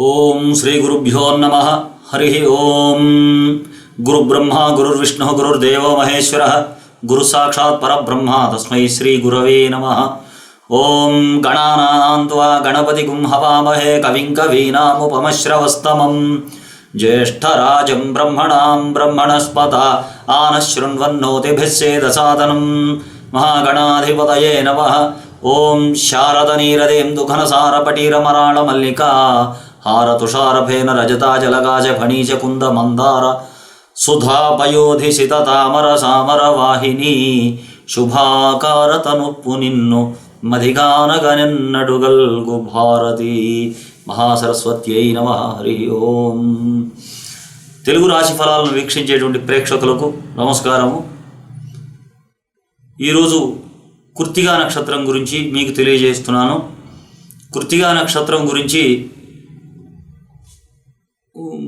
ఓం శ్రీ గురుభ్యో నమ. హరి ఓం. గురుబ్రహ్మ గురుర్విష్ణు గురుర్దేవో మహేశ్వర. గురు సాక్షాత్ పరబ్రహ్మ. తస్మై శ్రీ గురవే నమ. ఓం గణానాన్వా గణపతి గుం హవామహే కవిం కవీనాముపమశ్రవస్తమం. ज्येष्ठराजं ब्रह्मणां ब्रह्मणस्पत आनशृण्वन्नोतिभिस्सेदसादनं महागणाधिपतये नमः ॐ शारदनीरदेन्दुघनसारपटीरमराळमल्लिका हारतुषारफेन रजताजलगाजफणीचकुन्दमन्दार సుధాపయోధిసితామరసామరవాహిని శుభాకారతనుప్పు నిన్ను మధిగానగనెన్నడుగల్గు భారతి మహాసరస్వత్యై నమ హరి ఓం తెలుగు రాశి ఫలాలను వీక్షించేటువంటి ప్రేక్షకులకు నమస్కారము ఈరోజు కృత్తిగా నక్షత్రం గురించి మీకు తెలియజేస్తున్నాను కృత్తిగా నక్షత్రం గురించి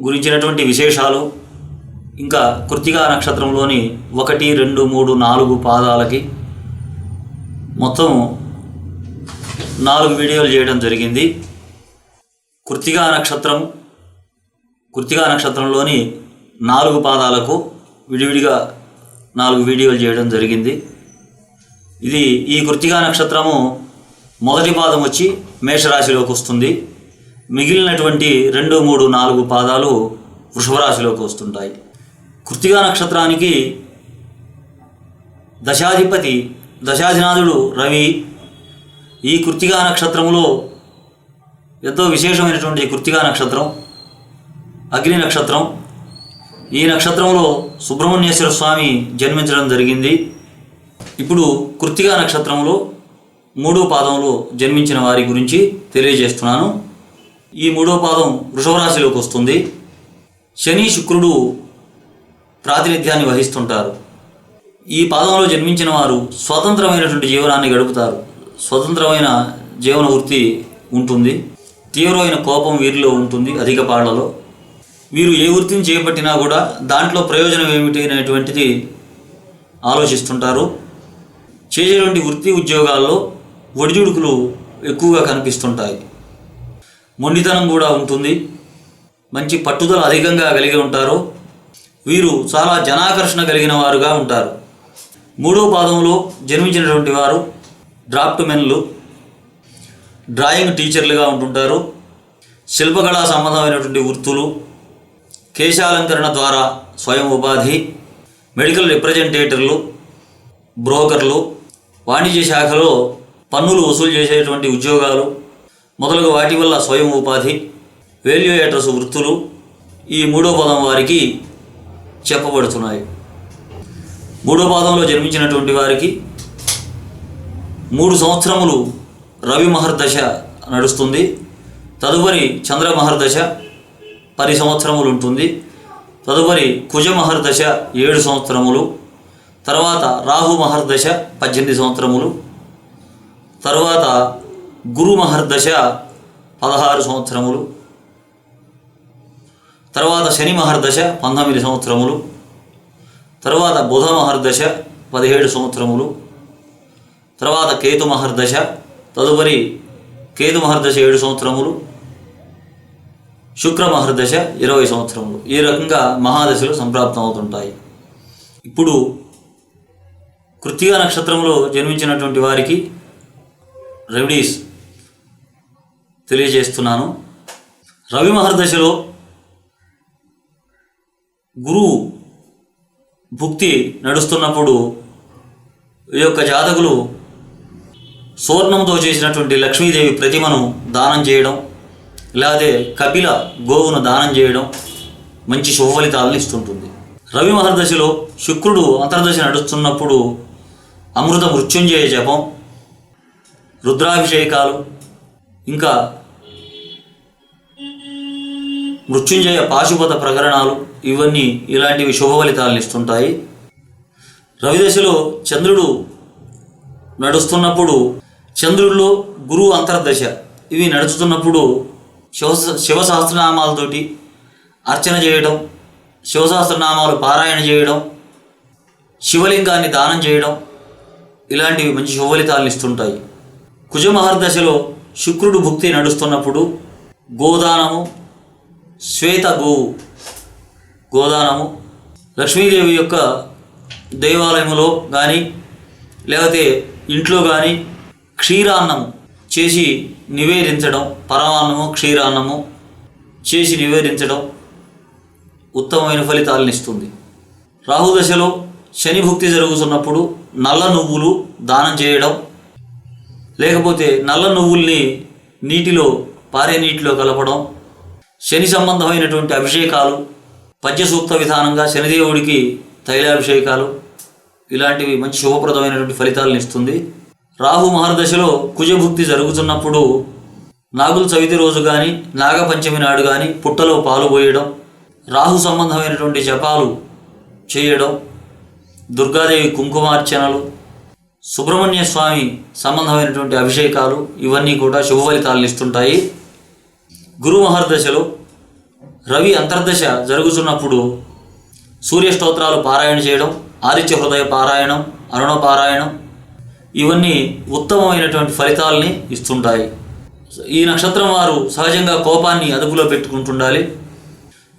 గురించినటువంటి విశేషాలు ఇంకా కృతికా నక్షత్రంలోని ఒకటి రెండు మూడు నాలుగు పాదాలకి మొత్తం నాలుగు వీడియోలు చేయడం జరిగింది. కృత్తిగా నక్షత్రం కృత్తిగా నక్షత్రంలోని నాలుగు పాదాలకు విడివిడిగా నాలుగు వీడియోలు చేయడం జరిగింది. ఇది ఈ కృతికా నక్షత్రము మొదటి పాదం వచ్చి మేషరాశిలోకి వస్తుంది. మిగిలినటువంటి రెండు మూడు నాలుగు పాదాలు వృషభరాశిలోకి వస్తుంటాయి. కృత్తిగా నక్షత్రానికి దశాధిపతి దశాధినాథుడు రవి. ఈ కృత్తిగా నక్షత్రములో ఎంతో విశేషమైనటువంటి కృత్తిగా నక్షత్రం అగ్ని నక్షత్రం. ఈ నక్షత్రంలో సుబ్రహ్మణ్యేశ్వర స్వామి జన్మించడం జరిగింది. ఇప్పుడు కృత్తిగా నక్షత్రంలో మూడో పాదంలో జన్మించిన వారి గురించి తెలియజేస్తున్నాను. ఈ మూడో పాదం వృషభరాశిలోకి వస్తుంది. శని శుక్రుడు ప్రాతినిధ్యాన్ని వహిస్తుంటారు. ఈ పాదంలో జన్మించిన వారు స్వతంత్రమైనటువంటి జీవనాన్ని గడుపుతారు. స్వతంత్రమైన జీవన వృత్తి ఉంటుంది. తీవ్రమైన కోపం వీరిలో ఉంటుంది అధిక పాళ్ళలో వీరు ఏ వృత్తిని చేపట్టినా కూడా దాంట్లో ప్రయోజనం ఏమిటి అనేటువంటిది ఆలోచిస్తుంటారు. చేసేటువంటి వృత్తి ఉద్యోగాల్లో ఒడిదుడుకులు ఎక్కువగా కనిపిస్తుంటాయి. మొండితనం కూడా ఉంటుంది. మంచి పట్టుదల అధికంగా కలిగి ఉంటారు. వీరు చాలా జనాకర్షణ కలిగిన వారుగా ఉంటారు. మూడో పాదంలో జన్మించినటువంటి వారు డ్రాఫ్ట్ మెన్లు డ్రాయింగ్ టీచర్లుగా ఉంటుంటారు. శిల్పకళా సంబంధమైనటువంటి వృత్తులు కేశాలంకరణ ద్వారా స్వయం ఉపాధి మెడికల్ రిప్రజెంటేటర్లు బ్రోకర్లు వాణిజ్య శాఖలో పన్నులు వసూలు చేసేటువంటి ఉద్యోగాలు మొదలగు వాటి వల్ల స్వయం ఉపాధి వేల్యుయేటర్స్ వృత్తులు ఈ మూడో పదం వారికి చెప్పబడుతున్నాయి. మూడో పాదంలో జన్మించినటువంటి వారికి మూడు సంవత్సరములు రవి మహర్దశ నడుస్తుంది. తదుపరి చంద్ర మహర్దశ పది సంవత్సరములు ఉంటుంది. తదుపరి కుజ మహర్దశ ఏడు సంవత్సరములు. తర్వాత రాహు మహర్దశ పద్దెనిమిది సంవత్సరములు. తర్వాత గురుమహర్దశ పదహారు సంవత్సరములు. తర్వాత శని మహర్దశ పంతొమ్మిది సంవత్సరములు. తర్వాత బుధ మహర్దశ పదిహేడు సంవత్సరములు. తర్వాత కేతు మహర్దశ తదుపరి కేతు మహర్దశ ఏడు సంవత్సరములు. శుక్ర మహర్దశ ఇరవై సంవత్సరములు. ఈ రకంగా మహాదశలు సంప్రాప్తం అవుతుంటాయి ఇప్పుడు కృత్తిగా నక్షత్రంలో జన్మించినటువంటి వారికి రెమెడీస్ తెలియజేస్తున్నాను. రవి మహర్దశలో గురువు భుక్తి నడుస్తున్నప్పుడు ఈ యొక్క జాతకులు సువర్ణంతో చేసినటువంటి లక్ష్మీదేవి ప్రతిమను దానం చేయడం లేకపోతే కపిల గోవును దానం చేయడం మంచి శుభ ఫలితాలను ఇస్తుంటుంది. రవి మహర్దశలో శుక్రుడు అంతర్దశ నడుస్తున్నప్పుడు అమృత మృత్యుంజయ జపం రుద్రాభిషేకాలు ఇంకా మృత్యుంజయ పాశుపత ప్రకరణాలు ఇవన్నీ ఇలాంటివి శుభ ఫలితాలను ఇస్తుంటాయి. రవిదశలో చంద్రుడు నడుస్తున్నప్పుడు చంద్రుల్లో గురువు అంతర్దశ. ఇవి నడుస్తున్నప్పుడు శివ శివసహస్రనామాలతోటి అర్చన చేయడం శివసహస్రనామాలు పారాయణ చేయడం శివలింగాన్ని దానం చేయడం ఇలాంటివి మంచి శుభ ఫలితాలను ఇస్తుంటాయి. కుజమహర్దశలో శుక్రుడు భుక్తి నడుస్తున్నప్పుడు గోదానము శ్వేత గోవు గోదానము లక్ష్మీదేవి యొక్క దేవాలయములో కానీ లేకపోతే ఇంట్లో కానీ క్షీరాన్నము చేసి నివేదించడం పరమాన్నము క్షీరాన్నము చేసి నివేదించడం ఉత్తమమైన ఫలితాలను ఇస్తుంది. రాహుదశలో శని భుక్తి జరుగుతున్నప్పుడు నల్ల నువ్వులు దానం చేయడం లేకపోతే నల్ల నువ్వుల్ని నీటిలో పారే నీటిలో కలపడం శని సంబంధమైనటువంటి అభిషేకాలు పద్యసూక్త విధానంగా శనిదేవుడికి తైలాభిషేకాలు ఇలాంటివి మంచి శుభప్రదమైనటువంటి ఫలితాలను ఇస్తుంది. రాహు మహర్దశలో కుజభుక్తి జరుగుతున్నప్పుడు నాగుల చవితి రోజు కానీ నాగపంచమి నాడు కానీ పుట్టలో పాలు పోయడం రాహు సంబంధమైనటువంటి జపాలు చేయడం దుర్గాదేవి కుంకుమార్చనలు సుబ్రహ్మణ్య స్వామి సంబంధమైనటువంటి అభిషేకాలు ఇవన్నీ కూడా శుభ ఫలితాలను ఇస్తుంటాయి. గురు మహర్దశలో రవి అంతర్దశ జరుగుతున్నప్పుడు సూర్య స్తోత్రాలు పారాయణ చేయడం ఆదిత్య హృదయ పారాయణం అరుణ పారాయణం ఇవన్నీ ఉత్తమమైనటువంటి ఫలితాలని ఇస్తుంటాయి. ఈ నక్షత్రం వారు సహజంగా కోపాన్ని అదుపులో పెట్టుకుంటుండాలి.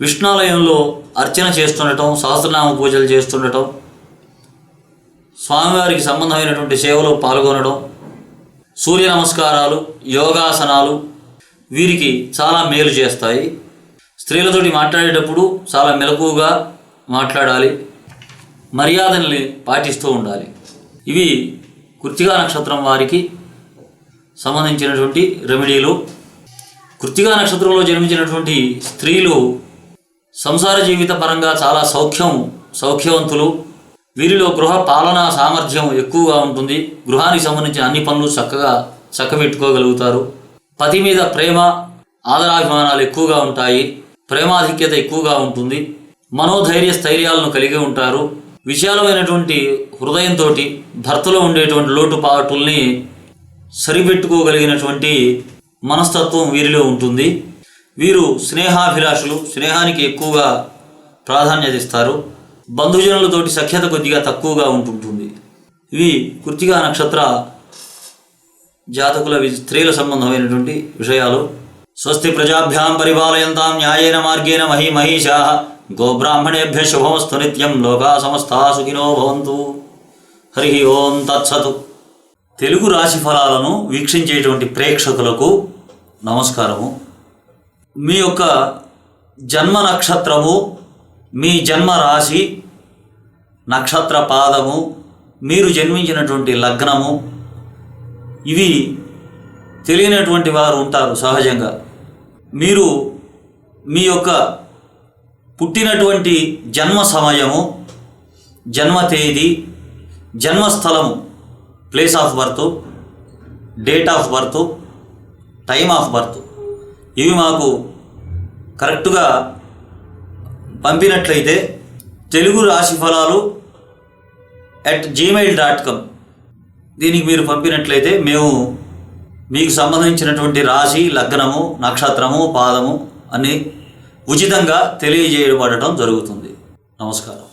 విష్ణాలయంలో అర్చన చేస్తుండటం సహస్రనామ పూజలు చేస్తుండటం స్వామివారికి సంబంధమైనటువంటి సేవలో పాల్గొనడం సూర్య నమస్కారాలు యోగాసనాలు వీరికి చాలా మేలు చేస్తాయి. స్త్రీలతోటి మాట్లాడేటప్పుడు చాలా మెలకువగా మాట్లాడాలి మర్యాదల్ని పాటిస్తూ ఉండాలి. ఇవి కృత్తిగా నక్షత్రం వారికి సంబంధించినటువంటి రెమెడీలు. కృత్తిగా నక్షత్రంలో జన్మించినటువంటి స్త్రీలు సంసార జీవిత పరంగా చాలా సౌఖ్యం సౌఖ్యవంతులు. వీరిలో గృహ పాలనా సామర్థ్యం ఎక్కువగా ఉంటుంది. గృహానికి సంబంధించిన అన్ని పనులు చక్కగా చక్కబెట్టుకోగలుగుతారు. పతి మీద ప్రేమ ఆదరాభిమానాలు ఎక్కువగా ఉంటాయి. ప్రేమాధిక్యత ఎక్కువగా ఉంటుంది. మనోధైర్య స్థైర్యాలను కలిగి ఉంటారు. విశాలమైనటువంటి హృదయంతో భర్తలో ఉండేటువంటి లోటుపాటుల్ని సరిపెట్టుకోగలిగినటువంటి మనస్తత్వం వీరిలో ఉంటుంది. వీరు స్నేహాభిలాషులు. స్నేహానికి ఎక్కువగా ప్రాధాన్యత ఇస్తారు. బంధుజనులతోటి సఖ్యత కొద్దిగా తక్కువగా ఉంటుంటుంది. ఇవి కృతిగా నక్షత్ర జాతకుల వి- స్త్రీల సంబంధమైనటువంటి విషయాలు. స్వస్తి ప్రజాభ్యాం పరిపాలయంతాం న్యాయేన మార్గేణ మహీ మహిషా గోబ్రాహ్మణేభ్య శుభమస్తు నిత్యం లోకా సమస్తా సుఖినో భవంతు. హరి ఓం తత్సతు. తెలుగు రాశి ఫలాలను వీక్షించేటువంటి ప్రేక్షకులకు నమస్కారము. మీ యొక్క జన్మ నక్షత్రము మీ జన్మ రాశి నక్షత్ర పాదము మీరు జన్మించినటువంటి లగ్నము ఇవి తెలియనటువంటి వారు ఉంటారు సహజంగా. మీరు మీ యొక్క పుట్టినటువంటి జన్మ సమయము జన్మ తేదీ జన్మస్థలము place of birth date of birth time of birth ఇవి మాకు కరెక్ట్గా పంపినట్లయితే తెలుగు రాశి ఫలాలు అట్ జీమెయిల్ డాట్ కామ్ దీనికి మీరు పంపినట్లయితే మేము మీకు సంబంధించినటువంటి రాశి లగ్నము నక్షత్రము పాదము అని ఉచితంగా తెలియజేయబడటం జరుగుతుంది. నమస్కారం.